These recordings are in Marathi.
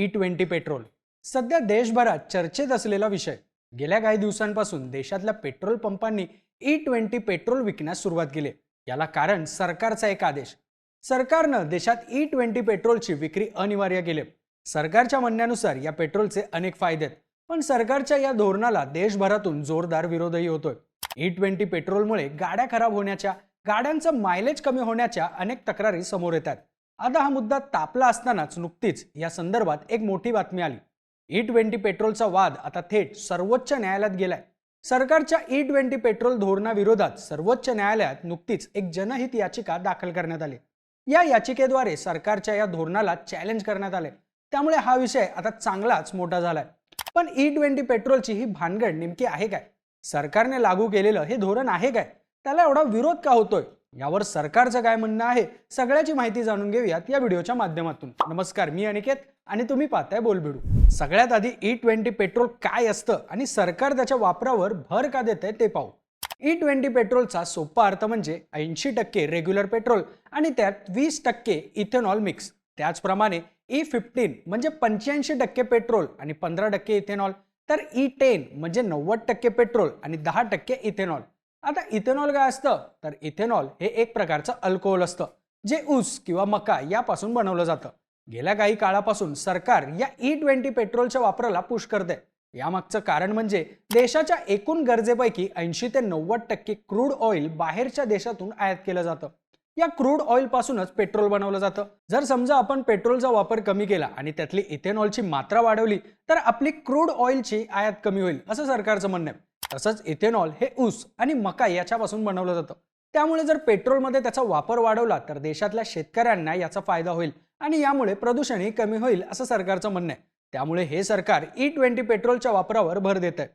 E twenty petrol. सध्या देशभरात चर्चेत असलेला विषय. गेल्या काही दिवसांपासून देशातल्या पेट्रोल पंपांनी ई ट्वेंटी पेट्रोल विकण्यास सुरुवात केली. याला कारण सरकारचा एक आदेश. सरकारनं देशात ई ट्वेंटी पेट्रोलची विक्री अनिवार्य केली. सरकारच्या म्हणण्यानुसार या पेट्रोलचे अनेक फायदे आहेत. पण सरकारच्या या धोरणाला देशभरातून जोरदार विरोधही होतोय. ई ट्वेंटी पेट्रोलमुळे गाड्या खराब होण्याच्या गाड्यांचं मायलेज कमी होण्याच्या अनेक तक्रारी समोर येतात. आता हा मुद्दा तापला असतानाच नुकतीच या संदर्भात एक मोठी बातमी आली. E ई ट्वेंटी पेट्रोलचा वाद आता थेट सर्वोच्च न्यायालयात गेलाय. सरकारच्या e ई ट्वेंटी पेट्रोल धोरणाविरोधात सर्वोच्च न्यायालयात नुकतीच एक जनहित याचिका दाखल करण्यात आली. या याचिकेद्वारे सरकारच्या या धोरणाला चॅलेंज करण्यात आले. त्यामुळे हा विषय आता चांगलाच मोठा झालाय. पण e ई ट्वेंटी पेट्रोलची ही भानगड नेमकी आहे काय? सरकारने लागू केलेलं हे धोरण आहे काय? त्याला एवढा विरोध का होतोय? यावर सरकारचं काय म्हणणं आहे सगळ्याची माहिती जाणून घेऊयात या व्हिडिओच्या माध्यमातून. नमस्कार मी अनिकेत आणि तुम्ही पाहताय बोलबिडू. सगळ्यात आधी ई ट्वेंटी पेट्रोल काय असतं आणि सरकार त्याच्या वापरावर भर का देत ते पाहू. ई ट्वेंटी पेट्रोलचा सोपा अर्थ म्हणजे ऐंशी टक्के रेग्युलर पेट्रोल आणि त्यात वीस टक्के इथेनॉल मिक्स त्याचप्रमाणे e ई फिफ्टीन म्हणजे पंच्याऐंशी टक्के पेट्रोल आणि पंधरा टक्के इथेनॉल. तर ई टेन म्हणजे नव्वद टक्के पेट्रोल आणि दहा टक्के इथेनॉल. आता इथेनॉल काय असतं? तर इथेनॉल हे एक प्रकारचं अल्कोहोल असतं जे ऊस किंवा मका यापासून बनवलं जातं. गेल्या काही काळापासून सरकार या e ई ट्वेंटी पेट्रोलच्या वापराला पुश करते. यामागचं कारण म्हणजे देशाच्या एकूण गरजेपैकी ऐंशी ते नव्वद टक्के क्रूड ऑइल बाहेरच्या देशातून आयात केलं जातं. या क्रूड ऑइलपासूनच पेट्रोल बनवलं जातं. जर समजा आपण पेट्रोलचा वापर कमी केला आणि त्यातली इथेनॉलची मात्रा वाढवली तर आपली क्रूड ऑइलची आयात कमी होईल असं सरकारचं म्हणणं आहे. तसंच इथेनॉल हे ऊस आणि मका याच्यापासून बनवलं जातं. त्यामुळे जर पेट्रोलमध्ये त्याचा वापर वाढवला तर देशातल्या शेतकऱ्यांना याचा फायदा होईल आणि यामुळे प्रदूषणही कमी होईल असं सरकारचं म्हणणं आहे. त्यामुळे हे सरकार ई ट्वेंटी पेट्रोलच्या वापरावर भर देत आहे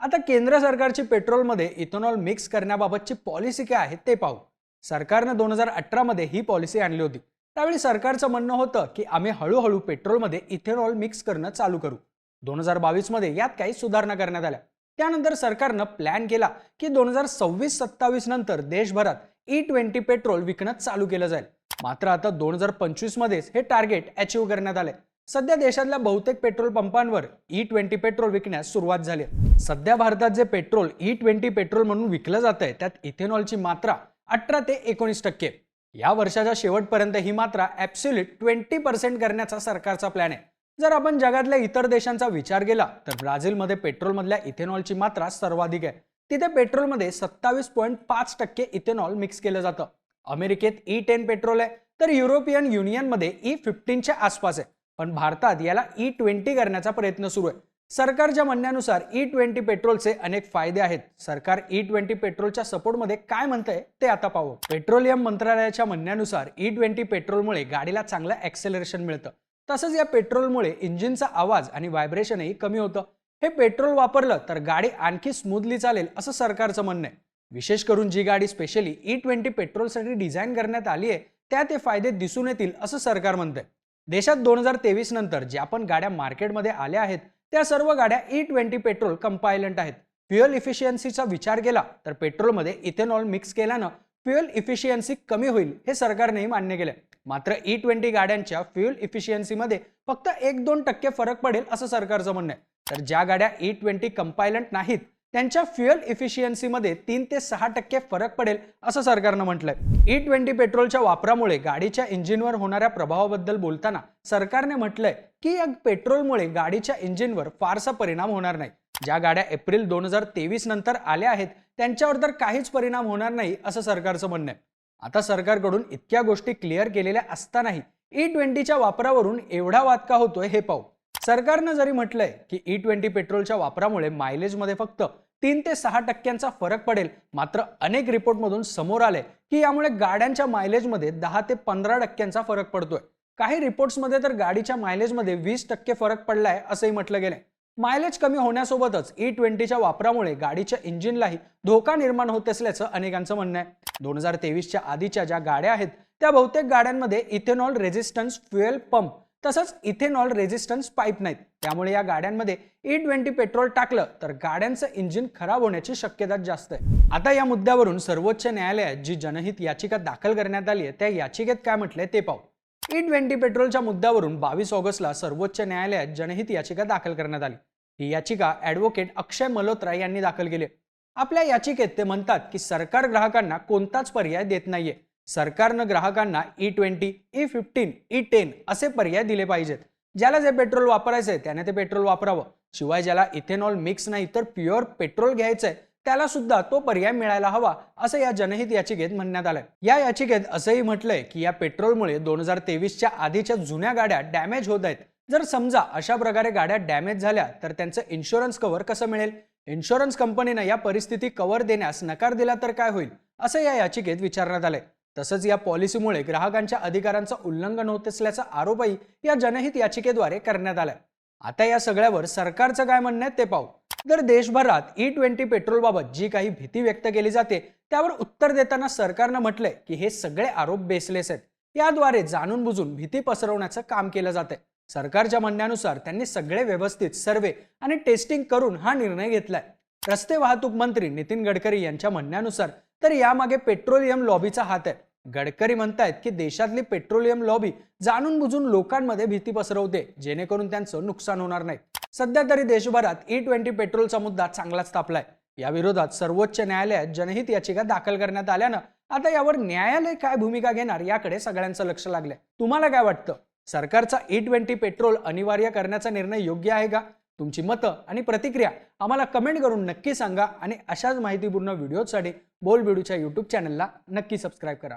आता केंद्र सरकारची पेट्रोलमध्ये इथेनॉल मिक्स करण्याबाबतची पॉलिसी काय आहे ते पाहू. सरकारनं दोन हजार अठरामध्ये ही पॉलिसी आणली होती. त्यावेळी सरकारचं म्हणणं होतं की आम्ही हळूहळू पेट्रोलमध्ये इथेनॉल मिक्स करणं चालू करू. दोन हजार बावीसमध्ये यात काही सुधारणा करण्यात आल्या. त्यानंतर सरकारनं प्लॅन केला की दोन हजार सव्वीस सत्तावीस नंतर देशभरात e ई ट्वेंटी पेट्रोल विकणं चालू केलं जाईल. मात्र आता दोन हजार पंचवीस मध्येच हे टार्गेट अचीव्ह करण्यात आले सध्या देशातल्या बहुतेक पेट्रोल पंपांवर e ई ट्वेंटी पेट्रोल विकण्यास सुरुवात झाली सध्या भारतात जे petrol e E twenty petrol म्हणून विकलं जात आहे त्यात इथेनॉलची मात्रा अठरा ते एकोणीस टक्के. या वर्षाच्या शेवटपर्यंत ही मात्रा ॲब्सोल्यूट ट्वेंटी पर्सेंट करण्याचा सरकारचा प्लॅन आहे. जर आपण जगातल्या इतर देशांचा विचार केला तर ब्राझीलमध्ये पेट्रोलमधल्या इथेनॉलची मात्रा सर्वाधिक आहे. तिथे पेट्रोलमध्ये सत्तावीस पॉईंट पाच टक्के इथेनॉल मिक्स केलं जातं. अमेरिकेत ई टेन पेट्रोल आहे तर युरोपियन युनियनमध्ये ई फिफ्टीनच्या आसपास आहे. पण भारतात याला ई ट्वेंटी करण्याचा प्रयत्न सुरू आहे. सरकारच्या म्हणण्यानुसार ई ट्वेंटी पेट्रोलचे अनेक फायदे आहेत. सरकार ई ट्वेंटी पेट्रोलच्या सपोर्टमध्ये काय म्हणतंय ते आता पाहू. पेट्रोलियम मंत्रालयाच्या म्हणण्यानुसार ई ट्वेंटी पेट्रोलमुळे गाडीला चांगलं ॲक्सेलरेशन मिळतं. तसंच या पेट्रोलमुळे इंजिनचा आवाज आणि व्हायब्रेशनही कमी होतं. हे पेट्रोल वापरलं तर गाडी आणखी स्मूथली चालेल असं सरकारचं म्हणणं आहे. विशेष करून जी गाडी स्पेशली ई ट्वेंटी पेट्रोलसाठी डिझाईन करण्यात आली आहे त्या ते फायदे दिसून येतील असं सरकार म्हणतंय. देशात दोन हजार तेवीस नंतर ज्या पण गाड्या मार्केटमध्ये आल्या आहेत त्या सर्व गाड्या ई ट्वेंटी पेट्रोल कंपायलंट आहेत. फ्युअल इफिशियन्सीचा विचार केला तर पेट्रोलमध्ये इथेनॉल मिक्स केल्यानं फ्युएल इफिशियन्सी कमी होईल हे सरकारनेही मान्य केलं मात्र e ई ट्वेंटी गाड्यांच्या फ्युएल इफिशियन्सीमध्ये फक्त एक दोन टक्के फरक पडेल असं सरकारचं म्हणणं आहे. तर ज्या गाड्या ई ट्वेंटी कंपायलंट नाहीत त्यांच्या फ्युएल इफिशियन्सीमध्ये तीन ते सहा टक्के फरक पडेल असं सरकारनं म्हटलंय. E ई ट्वेंटी पेट्रोलच्या वापरामुळे गाडीच्या इंजिनवर होणाऱ्या प्रभावाबद्दल बोलताना सरकारने म्हटलंय की या पेट्रोलमुळे गाडीच्या इंजिनवर फारसा परिणाम होणार नाही. ज्या गाड्या एप्रिल दोन हजार तेवीस नंतर आल्या आहेत त्यांच्यावर तर काहीच परिणाम होणार नाही असं सरकारचं म्हणणं आहे. आता सरकारकडून इतक्या गोष्टी क्लिअर केलेल्या असतानाही e ई ट्वेंटीच्या वापरावरून एवढा वाद का होतोय हे पाहू. सरकारनं जरी म्हटलंय की e ई ट्वेंटी पेट्रोलच्या वापरामुळे मायलेजमध्ये फक्त तीन ते सहा टक्क्यांचा फरक पडेल मात्र अनेक रिपोर्टमधून समोर आले की यामुळे गाड्यांच्या मायलेजमध्ये दहा ते पंधरा टक्क्यांचा फरक पडतोय. काही रिपोर्ट्समध्ये तर गाडीच्या मायलेजमध्ये वीस टक्के फरक पडलाय असंही म्हटलं गेलंय. मायलेज कमी होण्यासोबतच e ई ट्वेंटीच्या वापरामुळे गाडीच्या इंजिनलाही धोका निर्माण होत असल्याचं अनेकांचं म्हणणं आहे. दोन हजार तेवीसच्या आधीच्या ज्या गाड्या आहेत त्या बहुतेक गाड्यांमध्ये इथेनॉल रेझिस्टन्स फ्युएल पंप तसंच इथेनॉल रेझिस्टन्स पाईप नाहीत. त्यामुळे या गाड्यांमध्ये ई ट्वेंटी पेट्रोल टाकलं तर गाड्यांचं इंजिन खराब होण्याची शक्यता जास्त आहे. आता या मुद्द्यावरून सर्वोच्च न्यायालयात जी जनहित याचिका दाखल करण्यात आली आहे त्या याचिकेत काय म्हटलंय ते पाहू. ई ट्वेंटी पेट्रोलच्या मुद्द्यावरून बावीस ऑगस्टला सर्वोच्च न्यायालयात जनहित याचिका दाखल करण्यात आली. ही याचिका ॲडव्होकेट अक्षय मल्होत्रा यांनी दाखल केली आपल्या याचिकेत ते म्हणतात की सरकार ग्राहकांना कोणताच पर्याय देत नाहीये. सरकारनं ग्राहकांना E twenty E fifteen E ten असे पर्याय दिले पाहिजेत. ज्याला जे पेट्रोल वापरायचंय त्याने ते पेट्रोल वापरावं. शिवाय ज्याला इथेनॉल मिक्स नाही तर प्युअर पेट्रोल घ्यायचंय. त्याला सुद्धा तो पर्याय मिळायला हवा असं या जनहित याचिकेत म्हणण्यात आलंय. या याचिकेत असंही म्हटलंय की या पेट्रोलमुळे दोन हजार तेवीसच्या आधीच्या जुन्या गाड्या डॅमेज होत आहेत. जर समजा अशा प्रकारे गाड्या डॅमेज झाल्या तर त्यांचं इन्शुरन्स कव्हर कसं मिळेल? इन्शुरन्स कंपनीनं या परिस्थिती कव्हर देण्यास नकार दिला तर काय होईल? असं या याचिकेत विचारण्यात आलंय. तसंच या पॉलिसीमुळे ग्राहकांच्या अधिकारांचं उल्लंघन होत असल्याचा आरोपही या जनहित याचिकेद्वारे करण्यात आलाय. आता या सगळ्यावर सरकारचं काय म्हणणं आहे ते पाहू. तर देशभरात e ई ट्वेंटी पेट्रोलबाबत जी काही भीती व्यक्त केली जाते त्यावर उत्तर देताना सरकारनं म्हटलंय की हे सगळे आरोप बेसलेस आहेत. याद्वारे जाणून बुजून भीती पसरवण्याचं काम केलं जातंय. सरकारच्या म्हणण्यानुसार त्यांनी सगळे व्यवस्थित सर्वे आणि टेस्टिंग करून हा निर्णय घेतलाय. रस्ते वाहतूक मंत्री नितीन गडकरी यांच्या म्हणण्यानुसार तर यामागे पेट्रोलियम लॉबीचा हात आहे. गडकरी म्हणतायत की देशातली पेट्रोलियम लॉबी जाणून बुजून लोकांमध्ये भीती पसरवते जेणेकरून त्यांचं नुकसान होणार नाही. सध्या तरी देशभरात e ई ट्वेंटी पेट्रोलचा मुद्दा चांगलाच तापलाय. या विरोधात सर्वोच्च न्यायालयात जनहित याचिका दाखल करण्यात आल्यानं आता यावर न्यायालय काय भूमिका घेणार याकडे सगळ्यांचं लक्ष लागलंय. तुम्हाला काय वाटतं? सरकारचा e ई ट्वेंटी पेट्रोल अनिवार्य करण्याचा निर्णय योग्य आहे का? तुमची मतं आणि प्रतिक्रिया आम्हाला कमेंट करून नक्की सांगा आणि अशाच माहितीपूर्ण व्हिडिओसाठी बोल बिडूच्या यूट्यूब चॅनलला नक्की सबस्क्राईब करा.